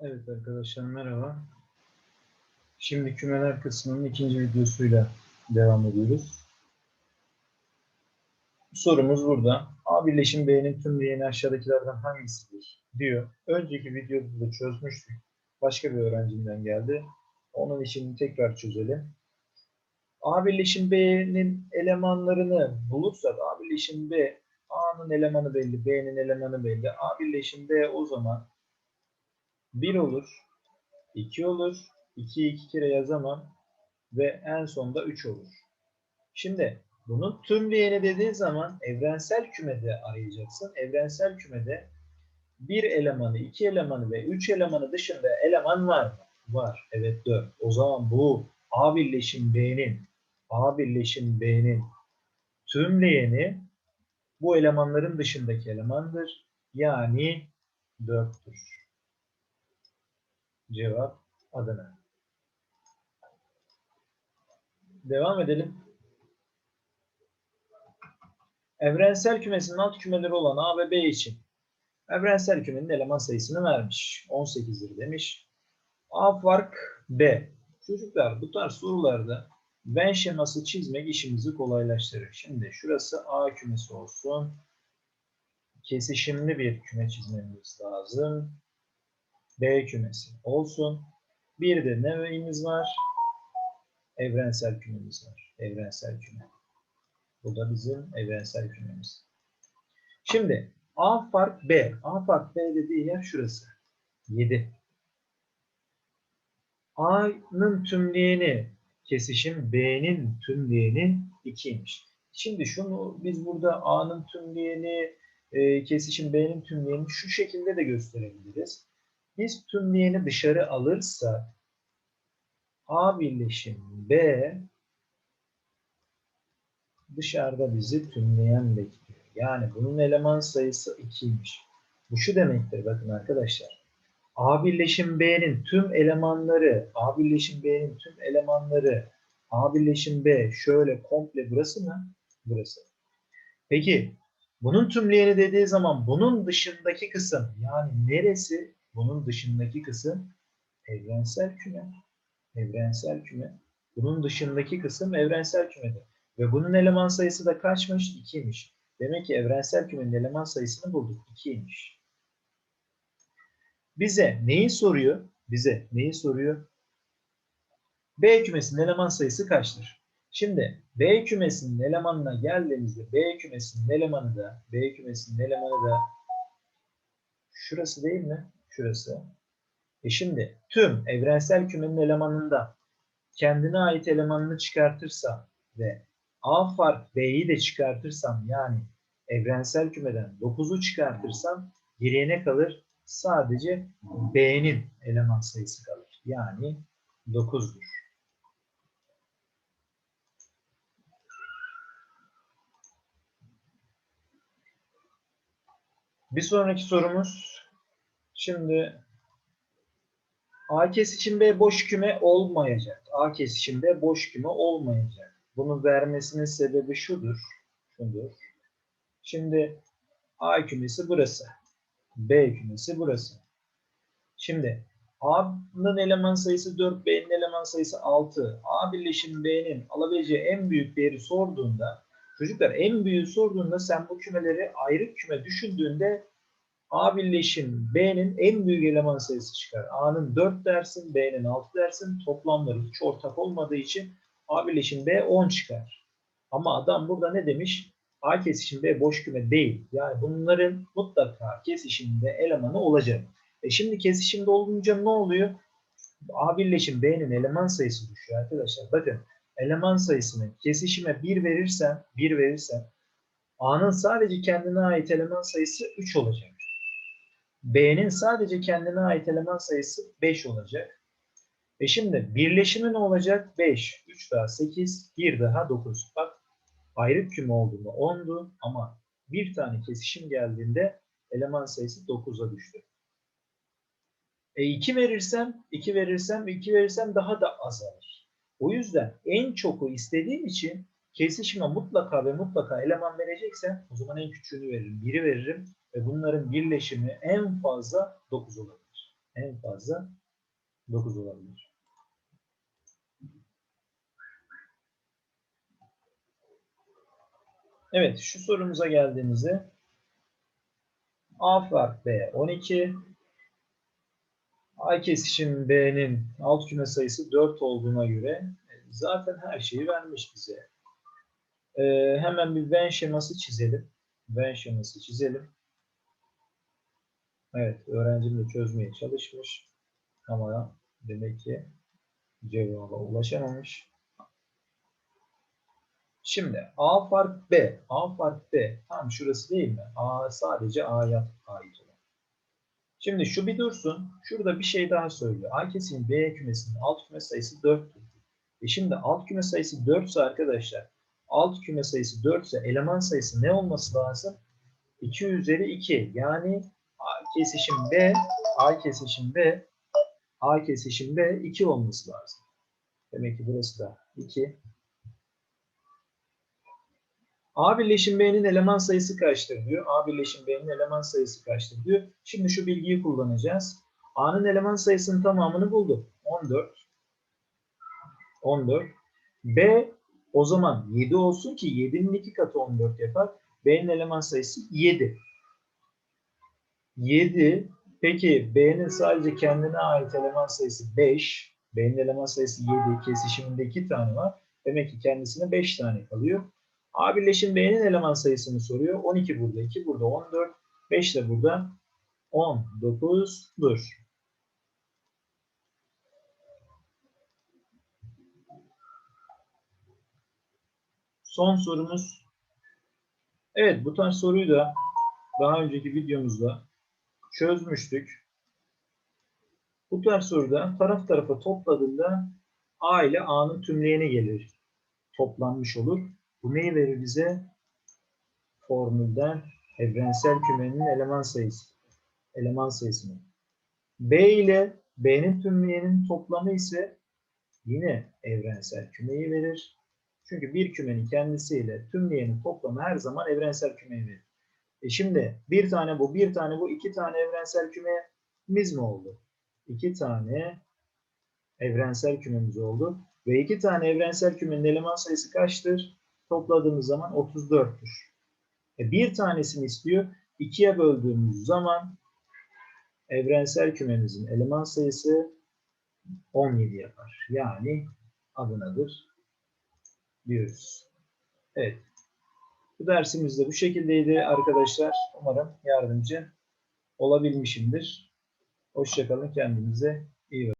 Evet arkadaşlar merhaba. Şimdi kümeler kısmının ikinci videosuyla devam ediyoruz. Sorumuz burada. A birleşim B'nin tüm değeri aşağıdakilerden hangisidir? diyor. Önceki videoda da çözmüştük. Başka bir öğrencimden geldi. Onun için tekrar çözelim. A birleşim B'nin elemanlarını bulursak A birleşim B A'nın elemanı belli, B'nin elemanı belli. A birleşim B o zaman 1 olur, 2 olur, 2'yi 2 kere yazamam ve en sonda 3 olur. Şimdi bunun tümleyeni dediği zaman evrensel kümede arayacaksın. Evrensel kümede bir elemanı, iki elemanı ve üç elemanı dışında eleman var mı? Var. Evet 4. O zaman bu A birleşim B'nin A birleşim B'nin tümleyeni bu elemanların dışındaki elemandır. Yani 4'tür. Cevap Adana. Devam edelim. Evrensel kümesinin alt kümeleri olan A ve B için evrensel kümenin eleman sayısını vermiş. 18'dir demiş. A fark B. Çocuklar bu tarz sorularda Venn şeması çizmek işimizi kolaylaştırır. Şimdi şurası A kümesi olsun. Kesişimli bir küme çizmemiz lazım. B kümesi olsun. Bir de neyimiz var? Evrensel kümemiz var. Evrensel küme. Bu da bizim evrensel kümemiz. Şimdi A fark B. A fark B dediği yer şurası. 7. A'nın tümleyeni kesişim B'nin tümleyeni 2'ymiş. Şimdi şunu biz burada A'nın tümleyeni e, kesişim B'nin tümleyeni şu şekilde de gösterebiliriz. Biz tümleyeni dışarı alırsak A birleşim B dışarıda bizi tümleyen bekliyor. Yani bunun eleman sayısı 2'ymiş. Bu şu demektir bakın arkadaşlar. A birleşim B'nin tüm elemanları, A birleşim B'nin tüm elemanları, A birleşim B şöyle komple burası mı? Burası. Peki bunun tümleyeni dediği zaman bunun dışındaki kısım yani neresi? Bunun dışındaki kısım evrensel küme. Evrensel küme. Bunun dışındaki kısım evrensel kümedir. Ve bunun eleman sayısı da kaçmış? 2'ymiş. Demek ki evrensel kümenin eleman sayısını bulduk. 2'ymiş. Bize neyi soruyor? Bize neyi soruyor? B kümesinin eleman sayısı kaçtır? Şimdi B kümesinin elemanına geldiğimizde B kümesinin elemanı da B kümesinin elemanı da şurası değil mi? Şurası. E şimdi tüm evrensel kümenin elemanında kendine ait elemanını çıkartırsam ve A fark B'yi de çıkartırsam yani evrensel kümeden 9'u çıkartırsam geriye ne kalır? Sadece B'nin eleman sayısı kalır. Yani 9'dur. Bir sonraki sorumuz şimdi A kesişim B boş küme olmayacak. A kesişim B boş küme olmayacak. Bunu vermesinin sebebi şudur. Şudur. Şimdi A kümesi burası. B kümesi burası. Şimdi A'nın eleman sayısı 4, B'nin eleman sayısı 6. A birleşim B'nin alabileceği en büyük değeri sorduğunda çocuklar en büyüğü sorduğunda sen bu kümeleri ayrı küme düşündüğünde A birleşim B'nin en büyük eleman sayısı çıkar. A'nın 4 dersin, B'nin 6 dersin. Toplamları hiç ortak olmadığı için A birleşim B 10 çıkar. Ama adam burada ne demiş? A kesişim B boş küme değil. Yani bunların mutlaka kesişimde elemanı olacak. E şimdi kesişimde olunca ne oluyor? A birleşim B'nin eleman sayısı düşüyor arkadaşlar. Bakın eleman sayısını kesişime 1 verirsen, 1 verirsen A'nın sadece kendine ait eleman sayısı 3 olacak. B'nin sadece kendine ait eleman sayısı 5 olacak. E şimdi birleşimi ne olacak? 5, 3 daha 8, 1 daha 9. Bak ayrı küme olduğunda 10'du ama bir tane kesişim geldiğinde eleman sayısı 9'a düştü. E 2 verirsem, 2 verirsem, 2 verirsem daha da azalır. O yüzden en çoku istediğim için kesişime mutlaka ve mutlaka eleman vereceksem o zaman en küçüğünü veririm. 1'i veririm ve bunların birleşimi en fazla 9 olabilir. En fazla 9 olabilir. Evet, şu sorumuza geldiğimizde A fark B 12. A kesişim B'nin alt küme sayısı 4 olduğuna göre e, zaten her şeyi vermiş bize. Ee, hemen bir Venn şeması çizelim. Venn şeması çizelim. Evet, öğrencim de çözmeye çalışmış. Ama demek ki cevaba ulaşamamış. Şimdi A fark B. A fark B. Tam şurası değil mi? A sadece A'ya ait olan. Şimdi şu bir dursun. Şurada bir şey daha söylüyor. A kesim B kümesinin alt küme sayısı 4'tür. E şimdi alt küme sayısı 4 ise arkadaşlar alt küme sayısı 4 ise eleman sayısı ne olması lazım? 2 üzeri 2. Yani A kesişim B, A kesişim B, A kesişim B 2 olması lazım. Demek ki burası da 2. A birleşim B'nin eleman sayısı kaçtır diyor. A birleşim B'nin eleman sayısı kaçtır diyor. Şimdi şu bilgiyi kullanacağız. A'nın eleman sayısının tamamını bulduk. 14. 14. B o zaman 7 olsun ki 7'nin 2 katı 14 yapar. B'nin eleman sayısı 7. 7. Peki B'nin sadece kendine ait eleman sayısı 5. B'nin eleman sayısı 7. Kesişiminde 2 tane var. Demek ki kendisine 5 tane kalıyor. A birleşim B'nin eleman sayısını soruyor. 12 burada, 2 burada, 14, 5 de burada. 19'dur. Son sorumuz. Evet bu tarz soruyu da daha önceki videomuzda çözmüştük. Bu tarz soruda taraf tarafa topladığında A ile A'nın tümleyeni gelir. Toplanmış olur. Bu neyi verir bize? Formülden evrensel kümenin eleman sayısı. Eleman sayısını. B ile B'nin tümleyenin toplamı ise yine evrensel kümeyi verir. Çünkü bir kümenin kendisiyle tümleyenin toplamı her zaman evrensel kümeyi verir. E şimdi bir tane bu, bir tane bu, iki tane evrensel kümemiz mi oldu? İki tane evrensel kümemiz oldu. Ve iki tane evrensel kümenin eleman sayısı kaçtır? Topladığımız zaman 34'tür. E bir tanesini istiyor. İkiye böldüğümüz zaman evrensel kümemizin eleman sayısı 17 yapar. Yani adınadır diyoruz. Evet. Bu dersimiz de bu şekildeydi arkadaşlar. Umarım yardımcı olabilmişimdir. Hoşçakalın. Kendinize iyi bakın.